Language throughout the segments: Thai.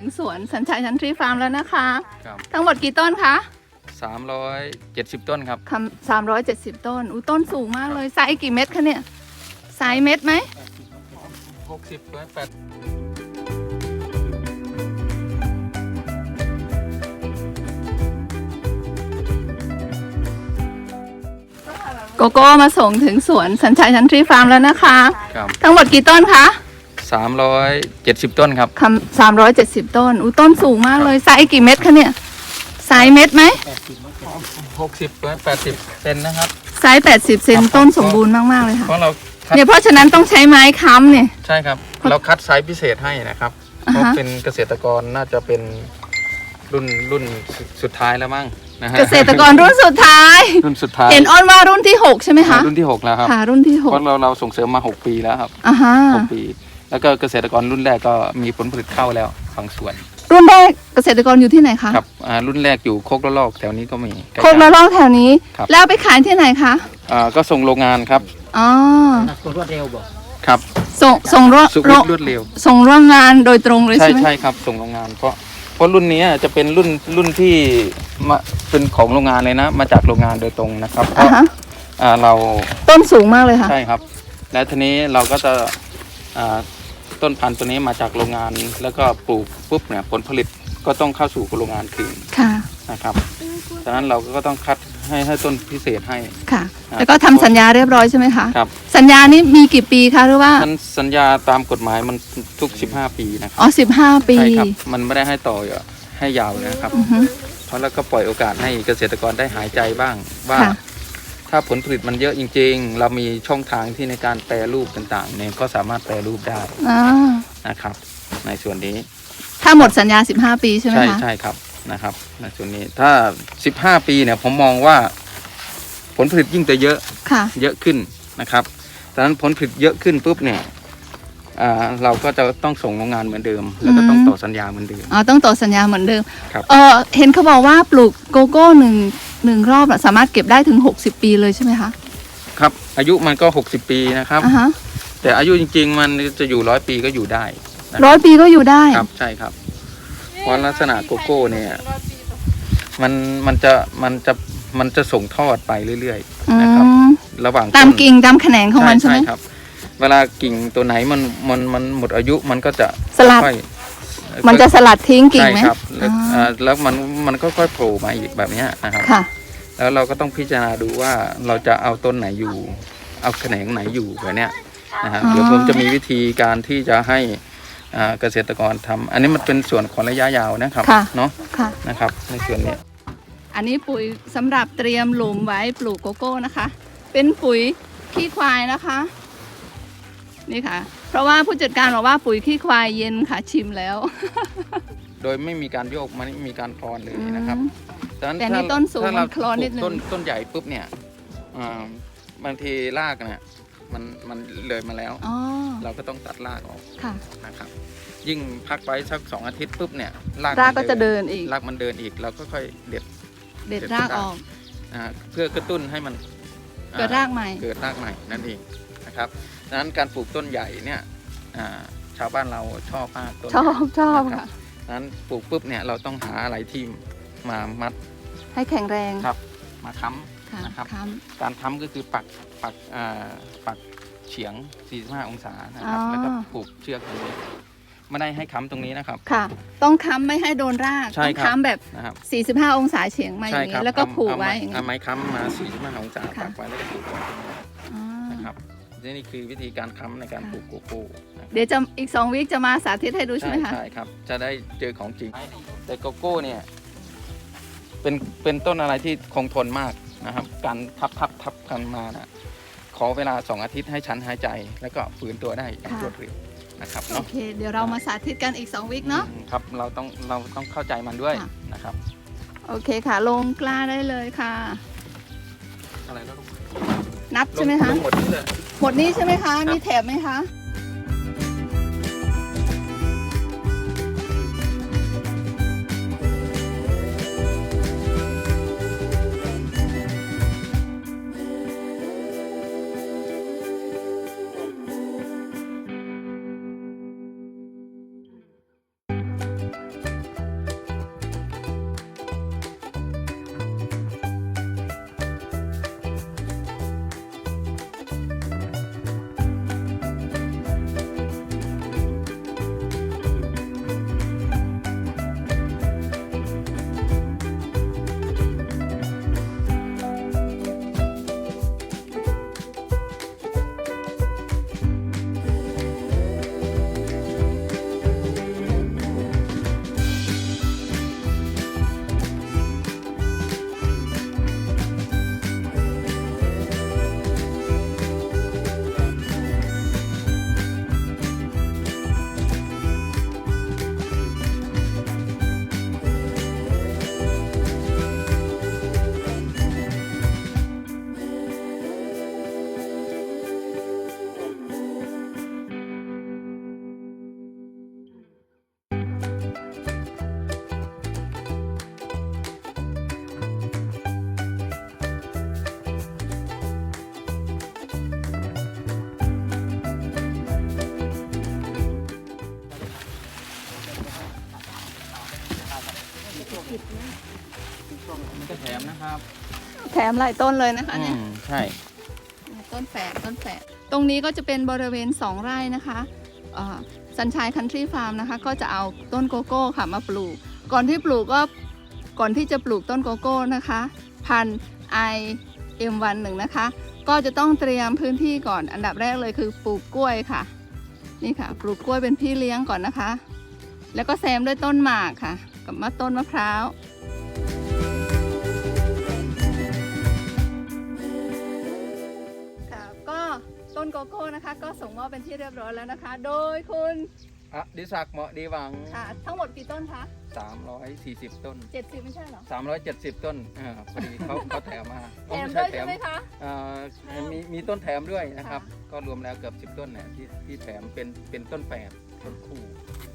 ถึงสวนสัญชัยชันทรีฟาร์มแล้วนะคะ ครับ ทั้งหมดกี่ต้นคะสามร้อยเจ็ดสิบต้นครับ คำสามร้อยเจ็ดสิบต้นอู้ต้นสูงมากเลยไซส์กี่เม็ดคะเนี่ยไซส์เม็ดไหมหกสิบแปดโกโก้มาส่งถึงสวนสัญชัยชันทรีฟาร์มแล้วนะคะ ครับ ทั้งหมดกี่ต้นคะ สามร้อยเจ็ดสิบต้นครับคำสามร้อยเจ็ดสิบต้น อู้ต้นสูงมากเลยไซส์กี่เม็ดคะเนี่ยไซส์เม็ดไหมหกสิบแปดสิบเซนนะครับ ไซส์แปดสิบเซนต้นสมบูรณ์มากๆเลยค่ะ เพราะเราคัดเนี่ยเพราะฉะนั้นต้องใช้ไม้ค้ำเนี่ย ใช่ครับ เราคัดไซส์พิเศษให้นะครับอ่าเพฮะราะเป็นเกษตรกรน่าจะเป็นรุ่นรุ่นสุดสุดท้ายแล้วมั้งนะฮะเกษตรกรรุ่นสุดท้าย รุ่นสุดท้ายเห็นอ้อนว่ารุ่นที่หกใช่ไหมคะรุ่นที่หกแล้วครับค่ะรุ่นที่หเพกราะเราเราส่งเสริมมาหกปีแล้วครับอ่าฮะ หกปี แล้วก็เกษตรกรรุ่นแรกก็มีผลผลิตเข้าแล้วบางส่วน รุ่นแรกเกษตรกรอยู่ที่ไหนคะครับอ่ารุ่นแรกอยู่โคกละลอกแถวนี้ก็มีใกล้โคกละๆลอกแถวนี้ ครับ แล้วเอาไปขายที่ไหนคะอ่าก็ส่งโรงงานครับอ๋อนักรวดเร็วบอกครับส่งส่งร่วมสุวิทย์รวดเร็ว ส่งร่วมงานโดยตรงเลยใช่ใช่ไหม ใช่ครับส่งโรงงานเพราะเพราะรุ่นนี้จะเป็นรุ่นรุ่นที่มาเป็นของโรงงานเลยนะ มาจากโรงงานโดยตรงนะครับเพอ่าราะฮะอ่าเราต้นสูงมากเลยค่ะ ใช่ครับ และทีนี้เราก็จะอ่า ต้นพันธุ์ตัวนี้มาจากโรงงาน แล้วก็ปลูกปุ๊บเนี่ยผลผลิตก็ต้องเข้าสู่โรงงานคืนค่ะนะครับดังนั้นเราก็ต้องคัดให้ให้ต้นพิเศษให้ค่ะครับแล้วก็ทำสัญญาเรียบร้อยใช่ไหมคะครับสัญญานี้มีกี่ปีคะหรือว่ามันสัญญาตามกฎหมายมันทุก 15 ปีนะครับอ๋อสิบห้าปีใช่ครับมันไม่ได้ให้ต่อให้ยาวนะครับอือฮึเพราะแล้วก็ปล่อยโอกาสให้เกษตรกรได้หายใจบ้างว่าค่ะ ถ้าผลผลิตมันเยอะจริง ๆ เรามีช่องทางที่ในการแปรรูปต่างๆเนี่ยก็สามารถแปรรูปได้อ่านะครับ ในส่วนนี้ถ้าหมดสัญญาสิบห้าปีใช่ไหมใช่คะใช่ครับนะครับ ในส่วนนี้ถ้า 15 ปีเนี่ยผมมองว่าผลผลิตยิ่งจะเยอะค่ะ เยอะขึ้นนะครับดังนั้นผลผลิตเยอะขึ้นปุ๊บเนี่ยอ่าเราก็จะต้องส่งโรงงานเหมือนเดิม แล้วก็ต้องอืมต่อสัญญาเหมือนเดิม อ๋อต้องต่อสัญญาเหมือนเดิมครับ เออเห็นเขาบอกว่าปลูกโกโก้หนึ่ง หนึ่งรอบอะสามารถเก็บได้ถึงหกสิบปีเลยใช่ไหมคะครับ อายุมันก็ 60 ปีนะครับ อ่าฮะแต่อายุจริง ๆ มันจะอยู่ร้อยปีก็อยู่ได้นะร้อยปีก็อยู่ได้ ครับใช่ครับ เพราะลักษณะโกโก้เนี่ย มันมันจะมันจะมันจะส่งทอดไปเรื่อย อืๆนะครับมระหว่างตามต้นกิ่งตามแขนงของมันใช่ไหม ครับ เวลากิ่งตัวไหนมันมันมันหมดอายุมันก็จะสลัด ค่อยมันจะสลัดทิ้งกิ่งใช่ไหมครับแล้วอ่า อ่าแล้วมัน มันก็ค่อยโผล่มาอีกแบบเนี้ยนะครับ ค่ะ แล้วเราก็ต้องพิจารณาดูว่าเราจะเอาต้นไหนอยู่ เอาแขนงไหนอยู่แบบเนี้ยนะฮะอ๋อ เดี๋ยวผมจะมีวิธีการที่จะให้อ่าเกษตรกรทำอันนี้มันเป็นส่วนของระยะยาวนะครับค่ะ เนาะค่ะ นะครับ ในส่วนนี้ อันนี้ปุ๋ยสำหรับเตรียมหลุมไว้ปลูกโกโก้นะคะ เป็นปุ๋ยขี้ควายนะคะ นี่ค่ะ เพราะว่าผู้จัดการบอกว่าปุ๋ยขี้ควายเย็นค่ะชิมแล้ว โดยไม่มีการโยกมันไม่มีการคลอนเลยนะครับอืมดังนั้นแต่นี่ถ้าต้นสูงถ้าเรามันคลอนนิดนึง ปลูกต้นต้นใหญ่ปุ๊บเนี่ยอ่าบางทีรากเนี่ยมันมันเลยมาแล้ว อ๋อ เราก็ต้องตัดรากออกค่ะ นะครับ ยิ่งพักไปสักสองอาทิตย์ปุ๊บเนี่ยรากรากมัก็จะเดินอีก รากมันเดินอีกเราก็ค่อยเด็ด เด็ดเด็ดรากรากออก อ่าเพื่อกระตุ้นให้มันอ่เกิดรากใหม่ เกิดรากใหม่นั่นเองนะครับดังนั้นการปลูกต้นใหญ่เนี่ยอ่าชาวบ้านเราชอบมากต้นชอบชอบนะค่ะดัง นั้นปลูกปุ๊บเนี่ยเราต้องหาอะไรที่มามัดให้แข็งแรงครับ มาค้ค่ะนะครับค้ำการค้ำก็คือปักปักอ่าปักเฉียง 45 องศานะครับอ๋อแล้วก็ผูกเชือกตรงนี้ไม่ได้ให้ค้ำตรงนี้นะครับำค่ะ ต้องค้ำไม่ให้โดนรากใช่ต้องครับค้ำแบบนะครับ45 องศาเฉียงมาอใช่ย่างครันี้บแล้วก็เอาผูกเอาไว้ม้อย่างนี้เอาไม้ค้ำมา 45 องศาค่ะปักไว้แล้วก็ผูกไว้ตรงนี้อ่า นะครับนี่คือวิธีการค้ำในการปลูกโกโก้นะครับเดี๋ยวจะอีกสองวิคจะมาสาธิตให้ดูใช่ไหมคะใช่ครับ จะได้เจอของจริง แต่โกโก้เนี่ยเป็นเป็นต้นอะไรที่คงทนมากนะครับ การทับทับทับกันมานะขอเวลาสองอาทิตย์ให้ฉันหายใจ แล้วก็ฟื้นตัวได้อย่างค่ะรวดเร็วนะครับโอเนาะเค เดี๋ยวเรามาสาธิตกันอีกสองวิคเนาะ อืมครับเราต้องเราต้องเข้าใจมันด้วยค่ะ นะครับโอเคค่ะ ลงกล้าได้เลยค่ะ อะไรแล้วลูกนับใช่ไหมคะ ลงหมดนี่เลย หมดนี้ใช่ไหมคะ มีแถบไหมคะ มหลายต้นเลยนะคะอืเนี่ยมใช่ ต้นแฝดต้นแฝดตรงนี้ก็จะเป็นบริเวณ 2 ไร่นะคะสันชายคันทรีฟาร์มนะคะ ก็จะเอาต้นโกโก้ค่ะมาปลูก ก่อนที่ปลูกก็ก่อนที่จะปลูกต้นโกโก้นะคะ พันไอเอ็มวันหนึ่งนะคะ ก็จะต้องเตรียมพื้นที่ก่อนอันดับแรกเลยคือปลูกกล้วยค่ะ นี่ค่ะ ปลูกกล้วยเป็นพี่เลี้ยงก่อนนะคะ แล้วก็แซมด้วยต้นหมากค่ะ กับมะต้นมะพร้าว โกโก้นะคะ ก็ส่งมอบเป็นที่เรียบร้อยแล้วนะคะ โดยคุณอะดิศักดิ์เหมาะดีหวัง ค่ะ ทั้งหมดกี่ต้นคะ340 ต้น 70 ไม่ใช่เหรอ 370 ต้นอ่าพอดีเขา เขาแถมมาแถมด้วยใช่ไหมคะ อ่ามีมีต้นแถมด้วยนะครับค่ะก็รวมแล้วเกือบ 10 ต้นเนี่ยที่ที่แถมเป็นเป็นต้นแฝดต้นคู่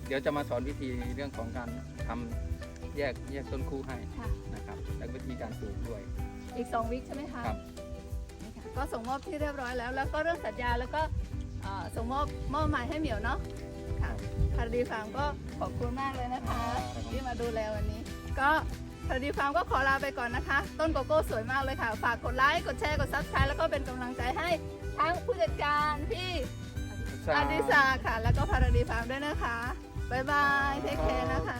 เดี๋ยวจะมาสอนวิธีเรื่องของการทำแยกแยกต้นคู่ให้ค่ะ นะครับ และวิธีการปลูกด้วย อีก 2 วิคใช่ไหมคะ ครับนี่ค่ะ ก็ส่งมอบที่เรียบร้อยแล้ว แล้วก็เรื่องสัญญาแล้วก็เอ่อส่งมอบมอบหมายให้เหมียวเนาะค่ะพาราดีฟาร์มก็ขอบคุณมากเลยนะคะที่มาดูแลวันนี้ ก็พาราดีฟาร์มก็ขอลาไปก่อนนะคะ ต้นโกโก้สวยมากเลยค่ะ ฝากกดไลค์กดแชร์กดซับสไครต์แล้วก็เป็นกำลังใจให้ทั้งผู้จัดการพี่อดิสาค่ะ แล้วก็พาราดีฟาร์มด้วยนะคะ บ๊ายบายเทคแคร์นะคะ